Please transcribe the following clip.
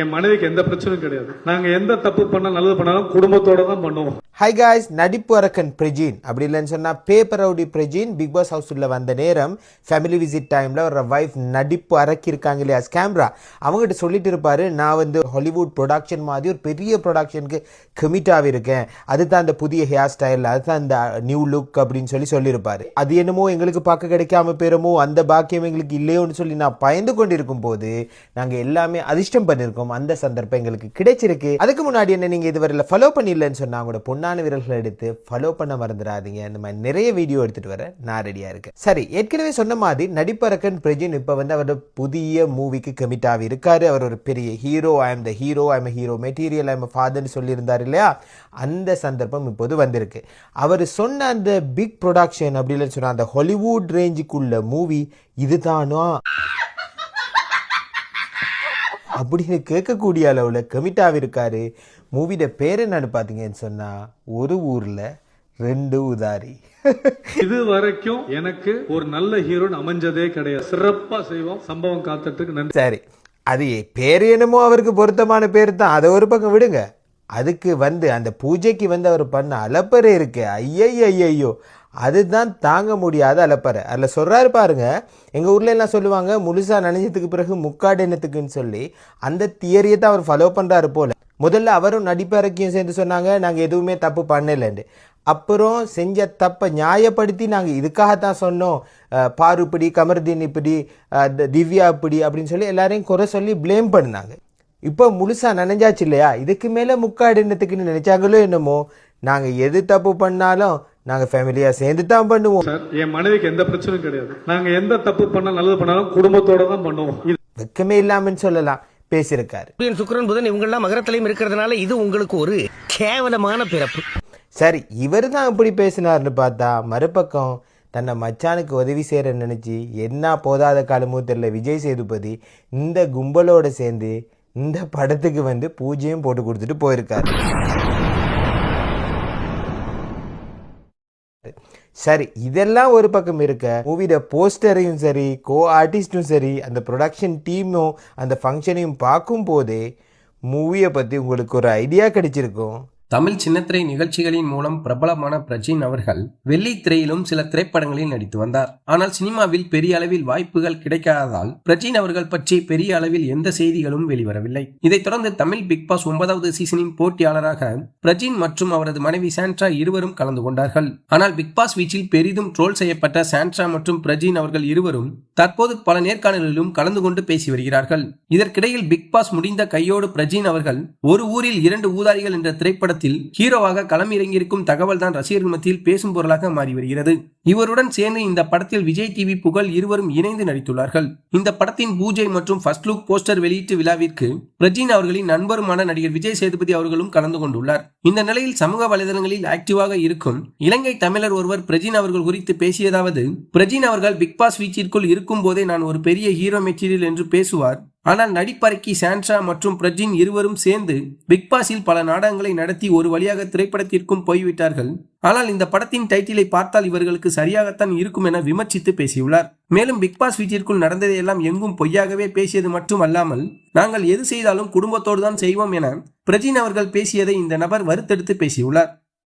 என் மனைவிக்கு எந்த பிரச்சனையும் கிடையாது. நாங்க எந்த தப்பு பண்ண நல்லது பண்ணாலும் குடும்பத்தோட தான் பண்ணுவோம். ஹை காய்ஸ் நடிப்பு அரக்கன் பிரஜின். அப்படி இல்லைன்னு சொன்னால் paper rowdy Prajin Bigg Boss house உள்ள வந்த நேரம் ஃபேமிலி விசிட் டைமில் ஒரு வைஃப் நடிப்பு அரக்கியிருக்காங்க இல்லையா கேமரா அவங்ககிட்ட சொல்லிட்டு இருப்பாரு நான் வந்து ஹாலிவுட் ப்ரொடக்ஷன் மாதிரி ஒரு பெரிய ப்ரொடக்ஷனுக்கு கமிட் ஆகியிருக்கேன். அதுதான் அந்த புதிய ஹேர் ஸ்டைல் அதுதான் அந்த நியூ லுக் அப்படின்னு சொல்லி சொல்லியிருப்பாரு. அது என்னமோ எங்களுக்கு பார்க்க கிடைக்காம போயிருமோ அந்த பாக்கியம் எங்களுக்கு இல்லையோன்னு சொல்லி நான் பயந்து கொண்டிருக்கும் போது நாங்கள் எல்லாமே அதிர்ஷ்டம் பண்ணியிருக்கோம். அந்த சந்தர்ப்பம் எங்களுக்கு கிடைச்சிருக்கு. அதுக்கு முன்னாடி என்ன நீங்கள் இதுவரையில் ஃபாலோ பண்ணிடலன்னு சொன்னா உங்களோட பொண்ணான விரல்களை எடுத்து ஃபாலோ பண்ண மறந்துடாதீங்க. இந்த மாதிரி நிறைய வீடியோ எடுத்துட்டு வர நான் ரெடியாக இருக்கேன். சரி ஏற்கனவே சொன்ன மாதிரி நடிப்பரக்கன் பிரஜின் இப்போ வந்து அவரோட புதிய மூவிக்கு கமிட் ஆகி இருக்காரு அவர் ஒரு பெரிய hero I am the hero I am hero material I am ஃபாதர்னு சொல்லியிருந்தார் இல்லையா? அந்த சந்தர்ப்பம் இப்போது வந்திருக்கு. அவர் சொன்ன அந்த பிக் ப்ரொடக்ஷன் அப்படின்னு சொன்ன அந்த ஹாலிவுட் ரேஞ்சுக்குள்ள மூவி இதுதானா? அப்படின்னு கேட்கக்கூடிய அளவில் கமிட் ஆகிருக்காரு மூவியோட பேர் என்னன்னு பார்த்தீங்கன்னு சொன்னால் ஒரு ஊரில் ரெண்டு உதாரி இது வரைக்கும் எனக்கு ஒரு நல்ல ஹீரோன்னு அமைஞ்சதே கிடையாது. சிறப்பா செய்வோம். சம்பவம் காத்துட்டு நன்றி. சரி. அது பேர் என்னமோ அவருக்கு பொருத்தமான பேர் தான் அதை ஒரு பக்கம் விடுங்க. அதுக்கு வந்து அந்த பூஜைக்கு வந்து அவர் பண்ண அலப்பறை இருக்கு. ஐயையோ அதுதான் தாங்க முடியாத அலப்பறை. அதில் சொல்கிறாரு பாருங்க எங்கள் ஊரில் எல்லாம் சொல்லுவாங்க முழுசாக நனைஞ்சதுக்கு பிறகு முக்காடு என்னத்துக்குன்னு சொல்லி அந்த தியரியை தான் அவர் ஃபாலோ பண்ணுறாரு போல. முதல்ல அவரும் நடிப்பறக்கையும் சேர்ந்து சொன்னாங்க நாங்கள் எதுவுமே தப்பு பண்ணலைன்னு அப்புறம் செஞ்ச தப்பை நியாயப்படுத்தி நாங்கள் இதுக்காகத்தான் சொன்னோம். பாரு இப்படி கமர்தீன் இப்படி த- திவ்யா இப்படி அப்படின்னு சொல்லி எல்லாரையும் குறை சொல்லி ப்ளேம் பண்ணாங்க இப்போ முழுசா நனைஞ்சாச்சு இல்லையா? இதுக்கு மேலே முக்காடு என்னத்துக்குன்னு நினைச்சாங்களோ என்னமோ நாங்கள் எது தப்பு பண்ணாலும் நாங்கள் ஃபேமிலியாக சேர்ந்து தான் பண்ணுவோம். சார் என் மனைவிக்கு எந்த பிரச்சனையும் கிடையாது. நாங்க எந்த தப்பு பண்ண நல்லது பண்ணாலும் குடும்பத்தோட தான் பண்ணுவோம். வெக்கமே இல்லாமன்னு சொல்லலாம். பேசியிருக்காரு. சூரியன் சுக்கிரன் புதன் இவங்கெல்லாம் மகரத்திலையும் இருக்கிறதுனால இது உங்களுக்கு ஒரு கேவலமான பிறப்பு. சரி இவர் தான் இப்படி பேசினார்னு பார்த்தா மறுபக்கம் தன்னை மச்சானுக்கு உதவி செய்கிற நினச்சி என்ன போதாத காலமோ தெரியல விஜய் சேதுபதி இந்த கும்பலோட சேர்ந்து இந்த படத்துக்கு வந்து பூஜையும் போட்டு கொடுத்துட்டு போயிருக்காரு. சரி இதெல்லாம் ஒரு பக்கம் இருக்க மூவியோட போஸ்டரையும் சரி கோ ஆர்டிஸ்டும் சரி அந்த ப்ரொடக்ஷன் டீமும் அந்த ஃபங்க்ஷனையும் பார்க்கும் போதே மூவியை பற்றி உங்களுக்கு ஒரு ஐடியா கிடைச்சிருக்கும். தமிழ் சின்னத்திரை நிகழ்ச்சிகளின் மூலம் பிரபலமான பிரஜின் அவர்கள் வெள்ளி திரையிலும் சில திரைப்படங்களில் நடித்து வந்தார். ஆனால் சினிமாவில் பெரிய அளவில் வாய்ப்புகள் கிடைக்காததால் பிரஜின் அவர்கள் பற்றி பெரிய அளவில் எந்த செய்திகளும் வெளிவரவில்லை. இதைத் தொடர்ந்து தமிழ் பிக் பாஸ் ஒன்பதாவது சீசனின் போட்டியாளராக பிரஜின் மற்றும் அவரது மனைவி சாண்ட்ரா இருவரும் கலந்து கொண்டார்கள். ஆனால் பிக் பாஸ் வீச்சில் பெரிதும் ட்ரோல் செய்யப்பட்ட சாண்ட்ரா மற்றும் பிரஜின் அவர்கள் இருவரும் தற்போது பல நேர்காணல்களிலும் கலந்து கொண்டு பேசி வருகிறார்கள். இதற்கிடையில் பிக் பாஸ் முடிந்த கையோடு பிரஜின் அவர்கள் ஒரு ஊரில் இரண்டு ஊதாரிகள் என்ற திரைப்பட படத்தில் ஹீரோவாக களமிறங்கியிருக்கும் தகவல் தான் ரசிகர்கள் மத்தியில் பேசும் பொருளாக மாறி வருகிறது. இவருடன் சேர்ந்து இந்த படத்தில் விஜய் டிவி புகழ் இருவரும் இணைந்து நடித்துள்ளார்கள். இந்த படத்தின் பூஜை மற்றும் ஃபர்ஸ்ட் லுக் போஸ்டர் வெளியீட்டு விழாவிற்கு பிரஜின் அவர்களின் நண்பருமான நடிகர் விஜய் சேதுபதி அவர்களும் கலந்து கொண்டுள்ளார். இந்த நிலையில் சமூக வலைதளங்களில் ஆக்டிவாக இருக்கும் இலங்கை தமிழர் ஒருவர் பிரஜின் அவர்கள் குறித்து பேசியதாவது பிரஜின் அவர்கள் பிக் பாஸ் வீச்சிற்குள் இருக்கும் போதே நான் ஒரு பெரிய ஹீரோ மெட்டீரியல் என்று பேசுவார். ஆனால் நடிப்பறைக்கு சான்ஷா மற்றும் பிரஜின் இருவரும் சேர்ந்து பிக் பாஸில் பல நாடகங்களை நடத்தி ஒரு வழியாக திரைப்படத்திற்கும் போய்விட்டார்கள். ஆனால் இந்த படத்தின் டைட்டிலை பார்த்தால் இவர்களுக்கு சரியாகத்தான் இருக்கும் என விமர்சித்து பேசியுள்ளார். மேலும் பிக் பாஸ் வீட்டிற்குள் நடந்ததையெல்லாம் எங்கும் பொய்யாகவே பேசியது மட்டும் அல்லாமல் நாங்கள் எது செய்தாலும் குடும்பத்தோடு தான் செய்வோம் என பிரஜின் அவர்கள் பேசியதை இந்த நபர் வருத்தெடுத்து பேசியுள்ளார்.